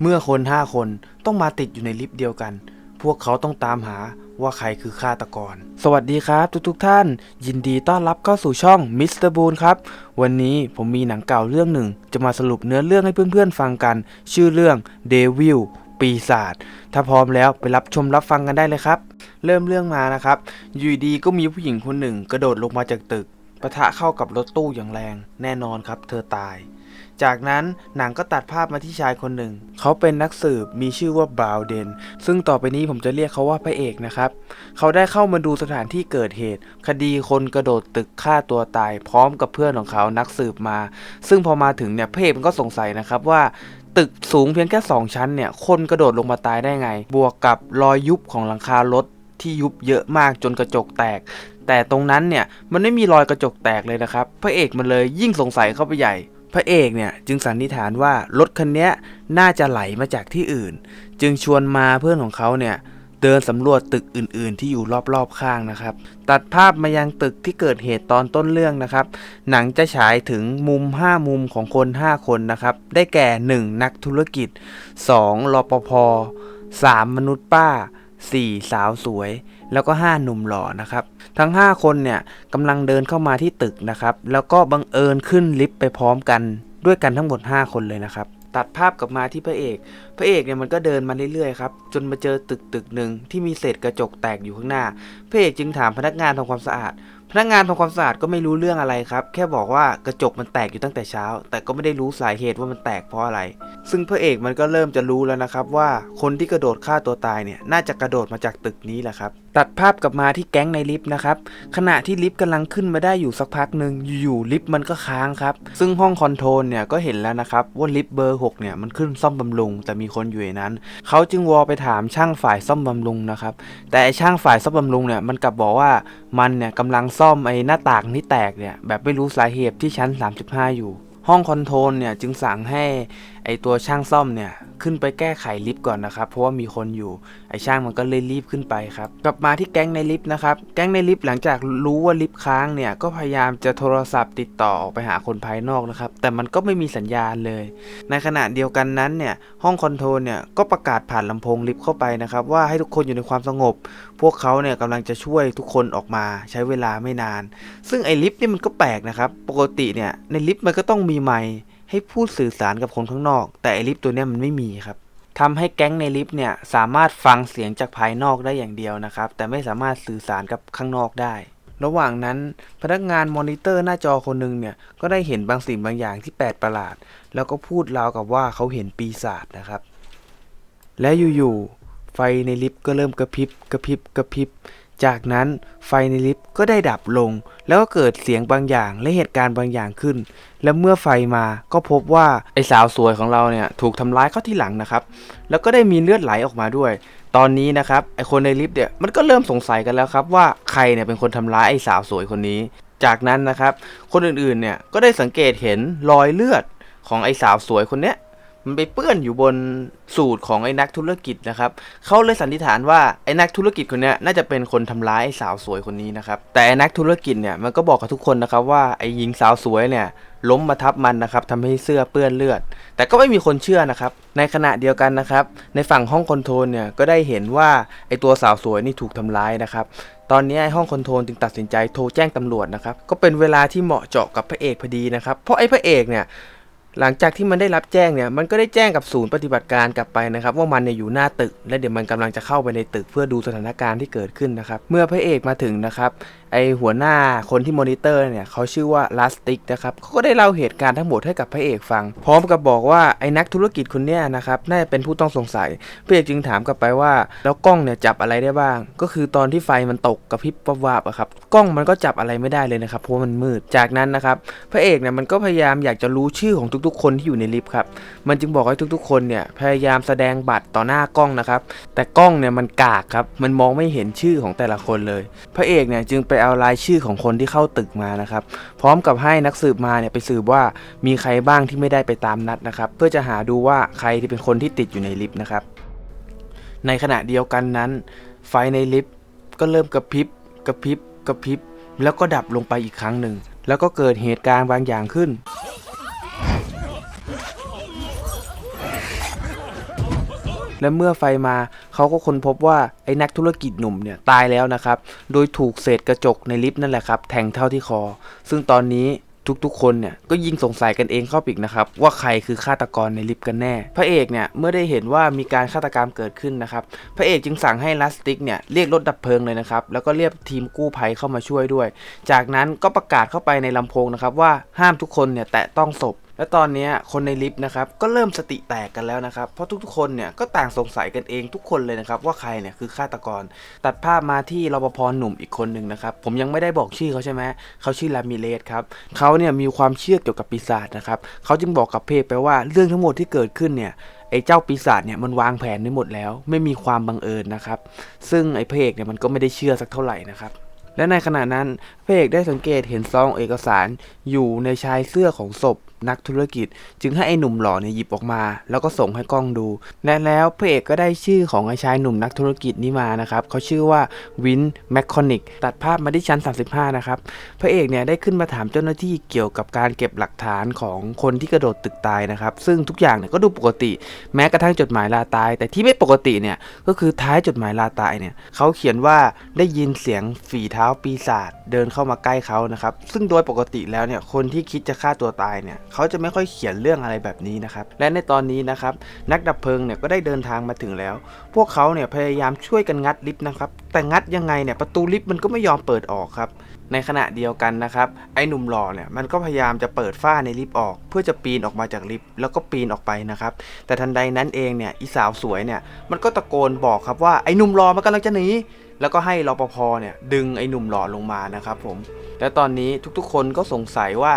เมื่อคนห้าคนต้องมาติดอยู่ในลิฟต์เดียวกัน พวกเขาต้องตามหาว่าใครคือฆาตกร สวัสดีครับทุกๆทท่าน ยินดีต้อนรับเข้าสู่ช่องมิสเตอร์บูนครับ วันนี้ผมมีหนังเก่าเรื่องหนึ่ง จะมาสรุปเนื้อเรื่องให้เพื่อนๆฟังกัน ชื่อเรื่องเดวิลปีศาจ ถ้าพร้อมแล้วไปรับชมรับฟังกันได้เลยครับ เริ่มเรื่องมานะครับอยู่ดีก็มีผู้หญิงคนหนึ่ง กระโดดลงมาจากตึกปะทะเข้ากับรถตู้อย่างแรง แน่นอนครับ เธอตาย จากนั้นหนังก็ตัดภาพมาที่ชายคนหนึ่ง เขาเป็นนักสืบมีชื่อว่าบราวเดน ซึ่งต่อไปนี้ผมจะเรียกเขาว่าพระเอกนะครับ เขาได้เข้ามาดูสถานที่เกิดเหตุ คดีคนกระโดดตึกฆ่าตัวตาย พร้อมกับเพื่อนของเขานักสืบมา ซึ่งพอมาถึงเนี่ยพระเอกมันก็สงสัยนะครับว่าตึกสูงเพียงแค่ 2 ชั้นเนี่ย คนกระโดดลงมาตายได้ไง บวกกับรอยยุบของหลังคารถที่ยุบเยอะมากจนกระจกแตก แต่ตรงนั้นเนี่ยมันไม่มีรอยกระจกแตกเลยนะครับ พระเอกมันเลยยิ่งสงสัยเข้าไปใหญ่ ระเอกเนี่ยจึงสันนิษฐานว่ารถคันนี้น่าจะไหลมาจากที่อื่น จึงชวนมาเพื่อนของเขาเนี่ยเดินสำรวจตึกอื่น ๆ ที่อยู่รอบๆข้างนะครับ ตัดภาพมายังตึกที่เกิดเหตุตอนต้นเรื่องนะครับ หนังจะฉายถึงมุม 5 มุมของคน 5 คนนะครับ ได้แก่ 1. นักธุรกิจ 2. รปภ 3. มนุษย์ป้า 4. สาวสวย แล้วก็ 5 หนุ่มหล่อนะครับ ทั้ง 5 คนเนี่ยกำลังเดินเข้ามาที่ตึกนะครับ แล้วก็บังเอิญขึ้นลิฟต์ไปพร้อมกันด้วยกันทั้งหมด 5 คนเลยนะครับ ตัดภาพกลับมาที่พระเอก พระเอกเนี่ยมันก็เดินมาเรื่อยๆครับ จนมาเจอตึกตึกหนึ่งที่มีเศษกระจกแตกอยู่ข้างหน้า พระเอกจึงถามพนักงานทำความสะอาด พนักงานทำความสะอาดก็ไม่รู้เรื่องอะไรครับ แค่บอกว่ากระจกมันแตกอยู่ตั้งแต่เช้า แต่ก็ไม่ได้รู้สาเหตุว่ามันแตกเพราะอะไร ซึ่งพระเอกมันก็เริ่มจะรู้แล้วนะครับว่าคนที่กระโดดฆ่าตัวตายเนี่ยน่าจะกระโดดมาจากตึกนี้แหละครับ ตัดภาพกลับมาที่แก๊งในลิฟต์นะครับ ขณะที่ลิฟต์กำลังขึ้นมาได้อยู่สักพักหนึ่งอยู่ๆลิฟต์มันก็ค้างครับ ซึ่งห้องคอนโทรลเนี่ยก็เห็นแล้วนะครับ ว่าลิฟต์เบอร์ 6 เนี่ยมันขึ้นซ่อมบำรุง แต่มีคนอยู่ในนั้น เขาจึงวอลไปถามช่างฝ่ายซ่อมบำรุงนะครับ แต่ช่างฝ่ายซ่อมบำรุงเนี่ยมันกลับบอกว่ามันเนี่ยกำลังซ่อมไอ้หน้าต่างที่แตกเนี่ยแบบไม่รู้สาเหตุที่ชั้น 35 อยู่ ห้องคอนโทรลเนี่ยจึงสั่งให้ ไอตัวช่างซ่อมเนี่ยขึ้นไปแก้ไขลิฟต์ก่อนนะครับ เพราะว่ามีคนอยู่ไอช่างมันก็เลยรีบขึ้นไปครับ กลับมาที่แก๊งในลิฟต์นะครับแก๊งในลิฟต์หลังจากรู้ว่าลิฟต์ค้างเนี่ยก็พยายามจะโทรศัพท์ติดต่อออกไปหาคนภายนอกนะครับแต่มันก็ไม่มีสัญญาณเลย ในขณะเดียวกันนั้นเนี่ยห้องคอนโทรลเนี่ยก็ประกาศผ่านลำโพงลิฟต์เข้าไปนะครับว่าให้ทุกคนอยู่ในความสงบ พวกเขาเนี่ยกำลังจะช่วยทุกคนออกมาใช้เวลาไม่นาน ซึ่งไอลิฟต์นี่มันก็แปลกนะครับปกติเนี่ยในลิฟต์มันก็ต้องมีไมค์ ให้พูดสื่อสารกับคนข้างนอก แต่ไอลิฟต์ตัวเนี้ยมันไม่มีครับทำให้แก๊งในลิฟต์เนี่ยสามารถฟังเสียงจากภายนอกได้อย่างเดียวนะครับ แต่ไม่สามารถสื่อสารกับข้างนอกได้ ระหว่างนั้นพนักงานมอนิเตอร์หน้าจอคนหนึ่งเนี่ยก็ได้เห็นบางสิ่งบางอย่างที่แปลกประหลาด แล้วก็พูดราวกับว่าเขาเห็นปีศาจนะครับ และอยู่ๆไฟในลิฟต์ก็เริ่มกระพริบกระพริบกระพริบ จากนั้นไฟในลิฟต์ก็ได้ดับลง แล้วก็เกิดเสียงบางอย่างและเหตุการณ์บางอย่างขึ้น และเมื่อไฟมาก็พบว่าไอ้สาวสวยของเราเนี่ยถูกทำร้ายเข้าที่หลังนะครับ แล้วก็ได้มีเลือดไหลออกมาด้วย ตอนนี้นะครับไอ้คนในลิฟต์เนี่ยมันก็เริ่มสงสัยกันแล้วครับว่าใครเนี่ยเป็นคนทำร้ายไอ้สาวสวยคนนี้ จากนั้นนะครับ คนอื่นๆเนี่ยก็ได้สังเกตเห็นรอยเลือดของไอ้สาวสวยคนเนี้ย มันไปเปื้อนอยู่บนสูตรของไอ้นักธุรกิจนะครับเขาเลยสันนิษฐานว่าไอ้นักธุรกิจคนนี้น่าจะเป็นคนทำร้ายสาวสวยคนนี้นะครับแต่ไอ้นักธุรกิจเนี่ยมันก็บอกกับทุกคนนะครับว่าไอ้หญิงสาวสวยเนี่ยล้มมาทับมันนะครับทำให้เสื้อเปื้อนเลือด แต่ก็ไม่มีคนเชื่อนะครับ ในขณะเดียวกันนะครับ ในฝั่งห้องคอนโทรลเนี่ยก็ได้เห็นว่าไอ้ตัวสาวสวยนี่ถูกทำร้ายนะครับ ตอนนี้ไอ้ห้องคอนโทรลจึงตัดสินใจโทรแจ้งตำรวจนะครับ ก็เป็นเวลาที่เหมาะเจาะกับพระเอกพอดีนะครับ เพราะไอ้พระเอกเนี่ย หลังจากที่มันได้รับแจ้งเนี่ยมันก็ได้แจ้งกับศูนย์ปฏิบัติการกลับไปนะครับ ว่ามันเนี่ยอยู่หน้าตึก และเดี๋ยวมันกำลังจะเข้าไปในตึกเพื่อดูสถานการณ์ที่เกิดขึ้นนะครับ เมื่อพระเอกมาถึงนะครับไอหัวหน้าคนที่มอนิเตอร์เนี่ยเขาชื่อว่าลาสติกนะครับเขาก็ได้เล่าเหตุการณ์ทั้งหมดให้กับพระเอกฟัง พร้อมกับบอกว่าไอ้นักธุรกิจคนเนี้ยนะครับน่าจะเป็นผู้ต้องสงสัยพระเอกจึงถามกลับไปว่า แล้วกล้องเนี่ยจับอะไรได้บ้าง ก็คือตอนที่ไฟมันตกกระพริบวับวาบอะครับกล้องมันก็จับอะไรไม่ได้เลยนะครับเพราะมันมืดจากนั้นนะครับพระเอกเนี่ยมันก็พยายามอยากจะรู้ชื่อของทุกๆ คนที่อยู่ในลิฟต์ครับมันจึงบอกให้ทุกๆ คนเนี่ยพยายามแสดงบัตรต่อหน้ากล้องนะครับแต่กล้องเนี่ยมันกากครับมันมองไม่เห็นชื่อของแต่ละคนเลย พระเอกเนี่ยจึงไปเอารายชื่อของคนที่เข้าตึกมานะครับ พร้อมกับให้นักสืบมาเนี่ยไปสืบว่ามีใครบ้างที่ไม่ได้ไปตามนัดนะครับ เพื่อจะหาดูว่าใครที่เป็นคนที่ติดอยู่ในลิฟต์นะครับ ในขณะเดียวกันนั้น ไฟในลิฟต์ก็เริ่มกระพริบกระพริบกระพริบ แล้วก็ดับลงไปอีกครั้งหนึ่งแล้วก็เกิดเหตุการณ์บางอย่างขึ้น และเมื่อไฟมาเขาก็ค้นพบว่าไอ้นักธุรกิจหนุ่มเนี่ยตายแล้วนะครับ โดยถูกเศษกระจกในลิฟต์นั่นแหละครับแทงเข้าที่คอ ซึ่งตอนนี้ทุกๆ คนเนี่ยก็ยิ่งสงสัยกันเองเข้าไปอีกนะครับ ว่าใครคือฆาตกรในลิฟต์กันแน่ พระเอกเนี่ยเมื่อได้เห็นว่ามีการฆาตกรรมเกิดขึ้นนะครับ พระเอกจึงสั่งให้ลัสติกเนี่ยเรียกรถดับเพลิงเลยนะครับ แล้วก็เรียกทีมกู้ภัยเข้ามาช่วยด้วย จากนั้นก็ประกาศเข้าไปในลำโพงนะครับว่าห้ามทุกคนเนี่ยแตะต้องศพ และตอนนี้คนในลิฟต์นะครับก็เริ่มสติแตกกันแล้วนะครับ เพราะทุกๆคนเนี่ยก็ต่างสงสัยกันเองทุกคนเลยนะครับว่าใครเนี่ยคือฆาตกร ตัดภาพมาที่รปภหนุ่มอีกคนหนึ่งนะครับ ผมยังไม่ได้บอกชื่อเขาใช่ไหมเขาชื่อลามิเลสครับเขาเนี่ยมีความเชื่อเกี่ยวกับปีศาจนะครับเขาจึงบอกกับเพจไปว่าเรื่องทั้งหมดที่เกิดขึ้นเนี่ยไอ้เจ้าปีศาจเนี่ยมันวางแผนไว้หมดแล้ว ไม่มีความบังเอิญนะครับ ซึ่งไอ้พเอกเนี่ยมันก็ไม่ได้เชื่อสักเท่าไหร่นะครับและในขณะนั้นพเอกได้สังเกตเห็นซองเอกสารอยู่ในชายเสื้อของศพนักธุรกิจ จึงให้ไอ้หนุ่มหล่อเนี่ยหยิบออกมา แล้วก็ส่งให้กล้องดูและแล้วพระเอกก็ได้ชื่อของไอ้ชายหนุ่มนักธุรกิจนี้มานะครับเขาชื่อว่าวินแมคคอนิกตัดภาพมาที่ชั้น 35 นะครับพระเอกเนี่ยได้ขึ้นมาถามเจ้าหน้าที่เกี่ยวกับการเก็บหลักฐานของคนที่กระโดดตึกตายนะครับ ซึ่งทุกอย่างเนี่ยก็ดูปกติ แม้กระทั่งจดหมายลาตาย แต่ที่ไม่ปกติเนี่ยก็คือท้ายจดหมายลาตายเนี่ยเขาเขียนว่าได้ยินเสียงฝีเท้าปีศาจเดินเข้ามาใกล้เขานะครับซึ่งโดยปกติแล้วเนี่ยคนที่คิดจะฆ่าตัวตายเนี่ยเขาจะไม่ค่อยเขียนเรื่องอะไรแบบนี้นะครับ และในตอนนี้นะครับ นักดับเพลิงเนี่ยก็ได้เดินทางมาถึงแล้ว พวกเขาเนี่ยพยายามช่วยกันงัดลิฟต์นะครับ แต่งัดยังไงเนี่ยประตูลิฟต์มันก็ไม่ยอมเปิดออกครับ ในขณะเดียวกันนะครับ ไอ้หนุ่มหล่อเนี่ยมันก็พยายามจะเปิดฝ้าในลิฟต์ออก เพื่อจะปีนออกมาจากลิฟต์แล้วก็ปีนออกไปนะครับ แต่ทันใดนั้นเองเนี่ยอีสาวสวยเนี่ยมันก็ตะโกนบอกครับว่าไอ้หนุ่มหล่อมันกำลังจะหนีแล้วก็ให้รปภเนี่ยดึงไอ้หนุ่มหล่อลงมานะครับผม และตอนนี้ทุกๆคนก็สงสัยว่า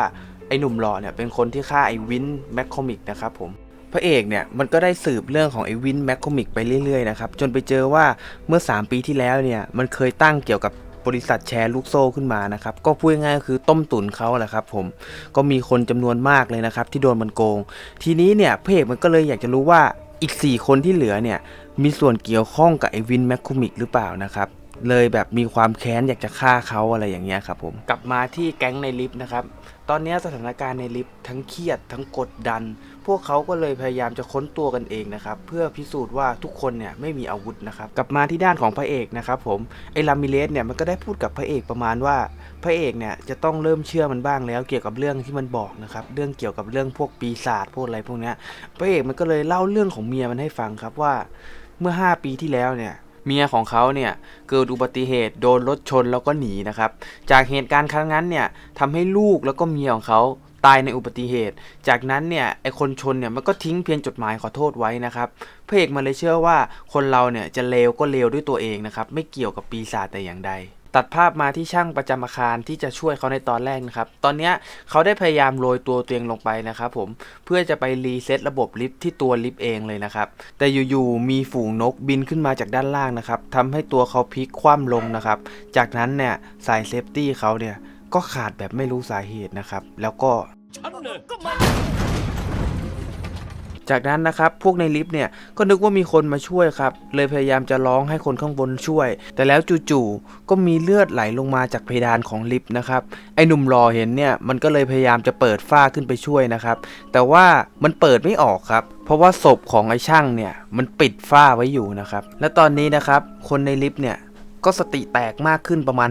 ไอ้หนุ่มหล่อเนี่ยเป็นคนที่ฆ่าไอ้วินแมคคอมิกนะครับผมพระเอกเนี่ยมันก็ได้สืบเรื่องของไอ้วินแมคคอมิกไปเรื่อยๆนะครับจนไปเจอว่าเมื่อ 3 ปีที่แล้วเนี่ยมันเคยตั้งเกี่ยวกับบริษัทแชร์ลูกโซ่ขึ้นมานะครับก็พูดง่ายๆก็คือต้มตุ๋นเขาแหละครับผมก็มีคนจำนวนมากเลยนะครับที่โดนมันโกง ทีนี้เนี่ยพระเอกมันก็เลยอยากจะรู้ว่าอีก 4 คนที่เหลือเนี่ยมีส่วนเกี่ยวข้องกับไอ้วินแมคคอมิกหรือเปล่านะครับ เลยแบบมีความแค้นอยากจะฆ่าเขาอะไรอย่างเงี้ยครับผมกลับมาที่แก๊งในลิฟต์นะครับ ตอนนี้สถานการณ์ในลิฟต์ทั้งเครียดทั้งกดดัน พวกเขาก็เลยพยายามจะค้นตัวกันเองนะครับ เพื่อพิสูจน์ว่าทุกคนเนี่ยไม่มีอาวุธนะครับ กลับมาที่ด้านของพระเอกนะครับผมไอ้ลามิเลสเนี่ยมันก็ได้พูดกับพระเอกประมาณว่า พระเอกเนี่ยจะต้องเริ่มเชื่อมันบ้างแล้ว เกี่ยวกับเรื่องที่มันบอกนะครับเรื่องเกี่ยวกับเรื่องพวกปีศาจพวกอะไรพวกเนี้ยพระเอกมันก็เลยเล่าเรื่องของเมียมันให้ฟังครับว่า เมื่อ 5 ปีที่แล้วเนี่ย เมียของเขาเนี่ยเกิดอุบัติเหตุโดนรถชนแล้วก็หนีนะครับ จากเหตุการณ์ครั้งนั้นเนี่ยทำให้ลูกแล้วก็เมียของเขาตายในอุบัติเหตุ จากนั้นเนี่ยไอคนชนเนี่ยมันก็ทิ้งเพียงจดหมายขอโทษไว้นะครับพระเอกมันเลยเชื่อว่าคนเราเนี่ยจะเลวก็เลวด้วยตัวเองนะครับไม่เกี่ยวกับปีศาจแต่อย่างใด ตัดภาพมาที่ช่างประจำอาคารที่จะช่วยเขาในตอนแรกนะครับ ตอนนี้เขาได้พยายามโรยตัวตัวเองลงไปนะครับผม เพื่อจะไปรีเซ็ตระบบลิฟต์ที่ตัวลิฟต์เองเลยนะครับ แต่อยู่ๆมีฝูงนกบินขึ้นมาจากด้านล่างนะครับทำให้ตัวเขาพลิกคว่ำลงนะครับ จากนั้นเนี่ยสายเซฟตี้เขาเนี่ยก็ขาดแบบไม่รู้สาเหตุนะครับ แล้วก็ฉันเนี่ยก็มา จากนั้นนะครับพวกในลิฟต์เนี่ยก็นึกว่ามีคนมาช่วยครับ เลยพยายามจะร้องให้คนข้างบนช่วย แต่แล้วจู่ๆก็มีเลือดไหลลงมาจากเพดานของลิฟต์นะครับไอ้หนุ่มรอเห็นเนี่ยมันก็เลยพยายามจะเปิดฝ้าขึ้นไปช่วยนะครับ แต่ว่ามันเปิดไม่ออกครับ เพราะว่าศพของไอ้ช่างเนี่ยมันปิดฝ้าไว้อยู่นะครับและตอนนี้นะครับคนในลิฟต์เนี่ย ก็สติแตกมากขึ้นประมาณ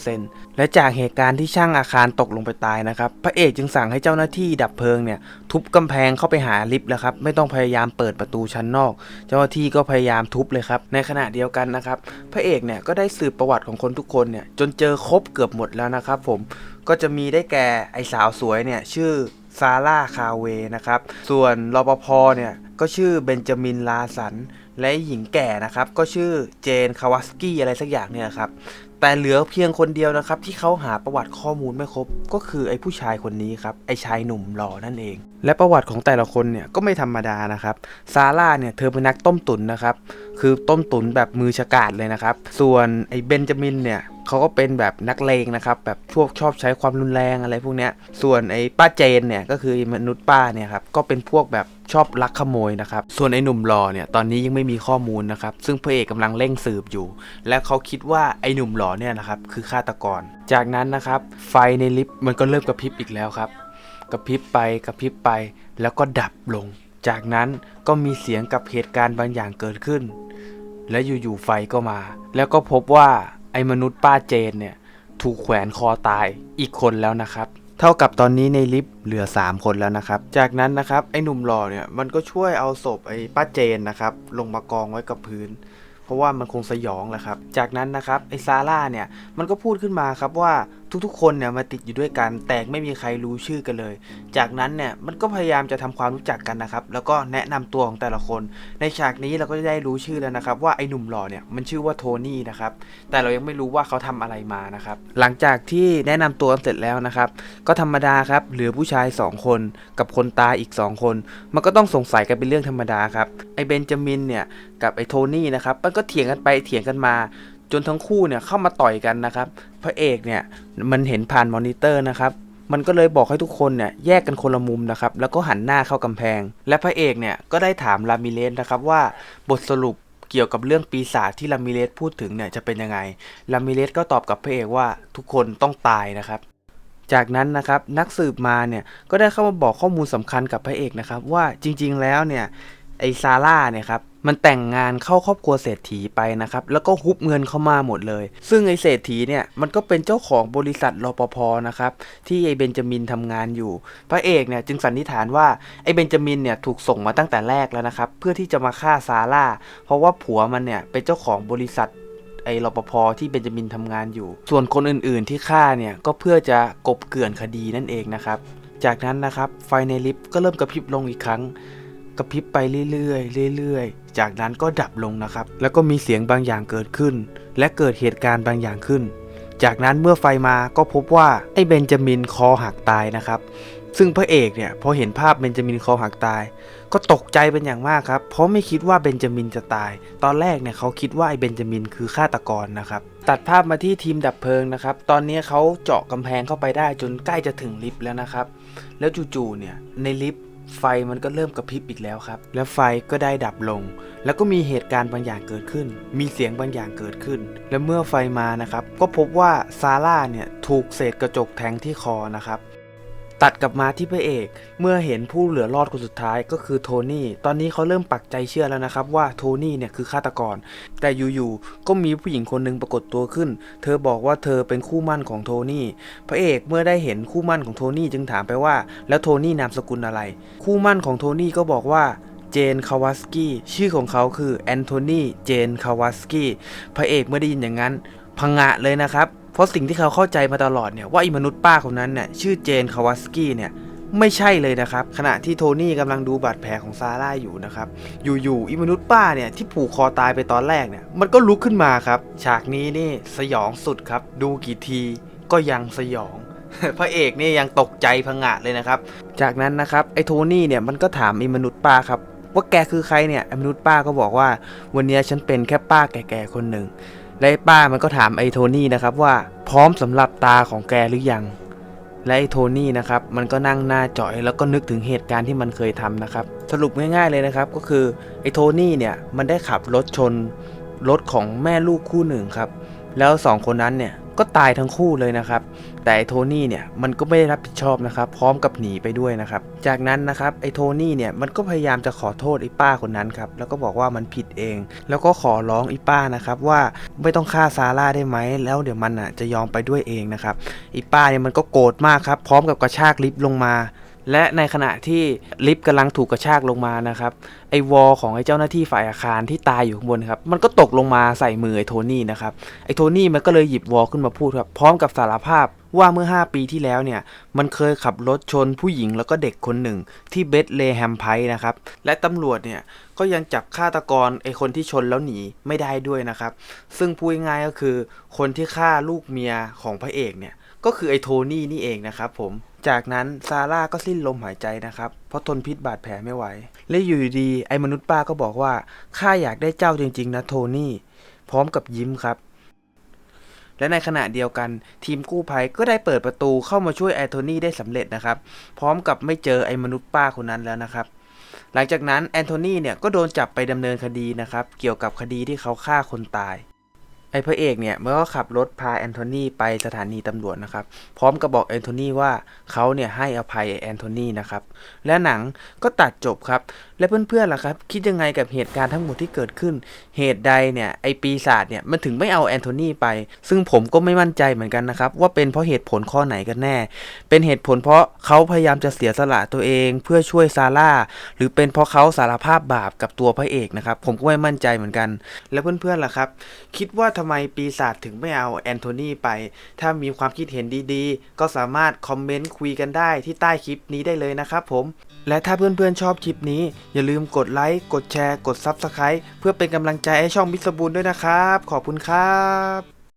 200%และจากเหตุการณ์ที่ช่างอาคารตกลงไปตายนะครับ พระเอกจึงสั่งให้เจ้าหน้าที่ดับเพลิงเนี่ย ทุบกำแพงเข้าไปหาลิฟต์แล้วครับ ไม่ต้องพยายามเปิดประตูชั้นนอก เจ้าหน้าที่ก็พยายามทุบเลยครับ ในขณะเดียวกันนะครับ พระเอกเนี่ยก็ได้สืบประวัติของคนทุกคนเนี่ยจนเจอครบเกือบหมดแล้วนะครับ ผม ก็จะมีได้แก่ไอสาวสวยเนี่ยชื่อซาร่าคาเวนะครับ ส่วนรปภเนี่ย ก็ชื่อเบนจามินลาสัน และหญิงแก่นะครับ ก็ชื่อเจนคาวาสกี้อะไรสักอย่างเนี่ยครับ แต่เหลือเพียงคนเดียวนะครับ ที่เขาหาประวัติข้อมูลไม่ครบ ก็คือไอ้ผู้ชายคนนี้ครับ ไอ้ชายหนุ่มหล่อนั่นเอง และประวัติของแต่ละคนเนี่ยก็ไม่ธรรมดานะครับ ซาร่าเนี่ยเธอเป็นนักต้มตุ๋นนะครับ คือต้มตุ๋นแบบมือฉกาจเลยนะครับ ส่วนไอ้เบนจามินเนี่ยเขาก็เป็นแบบนักเลงนะครับ แบบพวกชอบใช้ความรุนแรงอะไรพวกเนี้ย ส่วนไอ้ป้าเจนเนี่ยก็คือมนุษย์ป้าเนี่ยครับ ก็เป็นพวกแบบ ชอบลักขโมยนะครับ ส่วนไอ้หนุ่มรอเนี่ยตอนนี้ยังไม่มีข้อมูลนะครับ ซึ่งพระเอกกำลังเร่งสืบอยู่ และเขาคิดว่าไอ้หนุ่มหล่อเนี่ยนะครับคือฆาตกร จากนั้นนะครับ ไฟในลิฟต์มันก็เริ่มกระพริบอีกแล้วครับ กระพริบไปกระพริบไป แล้วก็ดับลง จากนั้นก็มีเสียงกับเหตุการณ์บางอย่างเกิดขึ้น และอยู่ๆไฟก็มา แล้วก็พบว่าไอ้มนุษย์ป้าเจนเนี่ยถูกแขวนคอตายอีกคนแล้วนะครับ เท่ากับตอนนี้ในลิฟต์เหลือ 3 คนแล้วนะครับ จากนั้นนะครับไอ้หนุ่มหล่อเนี่ยมันก็ช่วยเอาศพไอ้ป้าเจนนะครับลงมากองไว้กับพื้น เพราะว่ามันคงสยองแหละครับ จากนั้นนะครับไอ้ซาร่าเนี่ยมันก็พูดขึ้นมาครับว่า ทุกๆ คนเนี่ยมาติดอยู่ด้วยกัน แต่ไม่มีใครรู้ชื่อกันเลย จากนั้นเนี่ยมันก็พยายามจะทำความรู้จักกันนะครับ แล้วก็แนะนำตัวของแต่ละคน ในฉากนี้เราก็จะได้รู้ชื่อแล้วนะครับ ว่าไอ้หนุ่มหล่อเนี่ยมันชื่อว่าโทนี่นะครับ แต่เรายังไม่รู้ว่าเขาทำอะไรมานะครับ หลังจากที่แนะนำตัวเสร็จแล้วนะครับ ก็ธรรมดาครับเหลือผู้ชาย 2 คน กับคนตายอีก 2 คน มันก็ต้องสงสัยกันเป็นเรื่องธรรมดาครับไอ้เบนจามินเนี่ยกับไอ้โทนี่นะครับมันก็เถียงกันไปเถียงกันมา จนทั้งคู่เนี่ยเข้ามาต่อยกันนะครับ พระเอกเนี่ยมันเห็นผ่านมอนิเตอร์นะครับมันก็เลยบอกให้ทุกคนเนี่ยแยกกันคนละมุมนะครับแล้วก็หันหน้าเข้ากำแพง และพระเอกเนี่ยก็ได้ถามลามิเลสนะครับว่าบทสรุปเกี่ยวกับเรื่องปีศาจที่ลามิเลสพูดถึงเนี่ยจะเป็นยังไงลามิเลสก็ตอบกับพระเอกว่าทุกคนต้องตายนะครับ จากนั้นนะครับนักสืบมาเนี่ยก็ได้เข้ามาบอกข้อมูลสำคัญกับพระเอกนะครับว่าจริงๆแล้วเนี่ยไอซาร่าเนี่ยครับ มันแต่งงานเข้าครอบครัวเศรษฐีไปนะครับ แล้วก็ฮุบเงินเข้ามาหมดเลย ซึ่งไอเศรษฐีเนี่ยมันก็เป็นเจ้าของบริษัทรปภนะครับ ที่ไอเบนจามินทำงานอยู่ พระเอกเนี่ยจึงสันนิษฐานว่าไอเบนจามินเนี่ยถูกส่งมาตั้งแต่แรกแล้วนะครับ เพื่อที่จะมาฆ่าซาร่า เพราะว่าผัวมันเนี่ยเป็นเจ้าของบริษัทไอ้รปภที่เบนจามินทำงานอยู่ ส่วนคนอื่นๆที่ฆ่าเนี่ยก็เพื่อจะกบเกลื่อนคดีนั่นเองนะครับ จากนั้นนะครับไฟในลิฟต์ก็เริ่มกระพริบลงอีกครั้ง กระพริบไปเรื่อยๆเรื่อยๆ จากนั้นก็ดับลงนะครับ แล้วก็มีเสียงบางอย่างเกิดขึ้น และเกิดเหตุการณ์บางอย่างขึ้น จากนั้นเมื่อไฟมาก็พบว่าไอ้เบนจามินคอหักตายนะครับ ซึ่งพระเอกเนี่ยพอเห็นภาพเบนจามินคอหักตาย ก็ตกใจเป็นอย่างมากครับ เพราะไม่คิดว่าเบนจามินจะตาย ตอนแรกเนี่ยเขาคิดว่าไอ้เบนจามินคือฆาตกรนะครับตัดภาพมาที่ทีมดับเพลิงนะครับ ตอนนี้เขาเจาะกำแพงเข้าไปได้จนใกล้จะถึงลิฟต์แล้วนะครับ แล้วจู่ๆเนี่ยในลิฟต์ ไฟมันก็เริ่มกระพริบอีกแล้วครับ แล้วไฟก็ได้ดับลง แล้วก็มีเหตุการณ์บางอย่างเกิดขึ้น มีเสียงบางอย่างเกิดขึ้น และเมื่อไฟมานะครับ ก็พบว่าซาร่าเนี่ยถูกเศษกระจกแทงที่คอนะครับ ตัดกลับมาที่พระเอก เมื่อเห็นผู้เหลือรอดคนสุดท้ายก็คือโทนี่ ตอนนี้เขาเริ่มปักใจเชื่อแล้วนะครับว่าโทนี่เนี่ยคือฆาตกร แต่อยู่ๆก็มีผู้หญิงคนหนึ่งปรากฏตัวขึ้น เธอบอกว่าเธอเป็นคู่มั่นของโทนี่ พระเอกเมื่อได้เห็นคู่มั่นของโทนี่จึงถามไปว่า แล้วโทนี่นามสกุลอะไร คู่มั่นของโทนี่ก็บอกว่าเจนคาวาสกี้ชื่อของเขาคือแอนโทนีเจนคาวาสกี้พระเอกเมื่อได้ยินอย่างนั้นพังงะเลยนะครับ เพราะสิ่งที่เขาเข้าใจมาตลอดเนี่ยว่าไอ้มนุษย์ป้าคนนั้นเนี่ยชื่อเจนคาวาสกี้เนี่ยไม่ใช่เลยนะครับ ขณะที่โทนี่กำลังดูบาดแผลของซาร่าอยู่นะครับ อยู่ๆอีมนุษย์ป้าเนี่ยที่ผูกคอตายไปตอนแรกเนี่ยมันก็ลุกขึ้นมาครับ ฉากนี้นี่สยองสุดครับ ดูกี่ทีก็ยังสยอง พระเอกนี่ยังตกใจพังงะเลยนะครับ จากนั้นนะครับไอ้โทนี่เนี่ยมันก็ถามไอ้มนุษย์ป้าครับ ว่าแกคือใครเนี่ยไอ้มนุษย์ป้าก็บอกว่า วันนี้ฉันเป็นแค่ป้าแก่ๆคนหนึ่ง และไอ้ป้ามันก็ถามไอ้โทนี่นะครับว่าพร้อมสำหรับตาของแกหรือยัง และไอ้โทนี่นะครับมันก็นั่งหน้าจ่อยแล้วก็นึกถึงเหตุการณ์ที่มันเคยทำนะครับ สรุปง่ายๆเลยนะครับก็คือไอ้โทนี่เนี่ยมันได้ขับรถชนรถของแม่ลูกคู่หนึ่งครับ แล้วสองคนนั้นเนี่ย ก็ตายทั้งคู่เลยนะครับ แต่ไอ้โทนี่เนี่ยมันก็ไม่ได้รับผิดชอบนะครับ พร้อมกับหนีไปด้วยนะครับ จากนั้นนะครับไอ้โทนี่เนี่ยมันก็พยายามจะขอโทษไอ้ป้าคนนั้นครับ แล้วก็บอกว่ามันผิดเอง แล้วก็ขอร้องไอ้ป้านะครับว่าไม่ต้องฆ่าซาร่าได้ไหม แล้วเดี๋ยวมันอะจะยอมไปด้วยเองนะครับไอ้ป้าเนี่ยมันก็โกรธมากครับ พร้อมกับกระชากลิฟต์ลงมา และในขณะที่ลิฟต์กำลังถูกกระชากลงมานะครับไอ้วอลของไอ้เจ้าหน้าที่ฝ่ายอาคารที่ตายอยู่ข้างบนครับมันก็ตกลงมาใส่มือไอ้โทนี่นะครับไอ้โทนี่มันก็เลยหยิบวอลขึ้นมาพูดครับพร้อมกับสารภาพว่าเมื่อ 5 ปีที่แล้วเนี่ย มันเคยขับรถชนผู้หญิงแล้วก็เด็กคนหนึ่งที่เบธเลแฮมไพ์นะครับ และตำรวจเนี่ย ก็ยังจับฆาตกรไอคนที่ชนแล้วหนีไม่ได้ด้วยนะครับ ซึ่งพูดง่ายก็คือคนที่ฆ่าลูกเมียของพระเอกเนี่ย ก็คือไอ้โทนี่นี่เองนะครับผมจากนั้นซาร่าก็สิ้นลมหายใจนะครับ เพราะทนพิษบาดแผลไม่ไหว และอยู่ดีๆไอ้มนุษย์ป้าก็บอกว่าข้าอยากได้เจ้าจริงๆนะโทนี่ พร้อมกับยิ้มครับ และในขณะเดียวกัน ทีมกู้ภัยก็ได้เปิดประตูเข้ามาช่วยไอโทนี่ได้สำเร็จนะครับ พร้อมกับไม่เจอไอ้มนุษย์ป้าคนนั้นแล้วนะครับ หลังจากนั้นแอนโทนีเนี่ยก็โดนจับไปดำเนินคดีนะครับ เกี่ยวกับคดีที่เขาฆ่าคนตาย ไอ้พระเอกเนี่ยเมื่อก็ขับรถพาแอนโทนีไปสถานีตำรวจนะครับ พร้อมกับบอกแอนโทนีว่าเขาเนี่ยให้อภัยแอนโทนีนะครับ และหนังก็ตัดจบครับ และเพื่อนๆล่ะครับ คิดยังไงกับเหตุการณ์ทั้งหมดที่เกิดขึ้น เหตุใดเนี่ยไอปีศาจเนี่ยมันถึงไม่เอาแอนโทนีไป ซึ่งผมก็ไม่มั่นใจเหมือนกันนะครับ ว่าเป็นเพราะเหตุผลข้อไหนกันแน่ เป็นเหตุผลเพราะเขาพยายามจะเสียสละตัวเองเพื่อช่วยซาร่าหรือเป็นเพราะเขาสารภาพบาปกับตัวพระเอกนะครับ ผมก็ไม่มั่นใจเหมือนกัน แล้วเพื่อนๆล่ะครับ คิดว่าทำไมปีศาจถึงไม่เอาแอนโทนีไป ถ้ามีความคิดเห็นดีๆ ก็สามารถคอมเมนต์คุยกันได้ที่ใต้คลิปนี้ได้เลยนะครับผม และถ้าเพื่อนๆชอบคลิปนี้ อย่าลืมกดไลค์ กดแชร์ กด Subscribe เพื่อเป็นกำลังใจให้ช่องมิสบูลด้วยนะครับ ขอบคุณครับ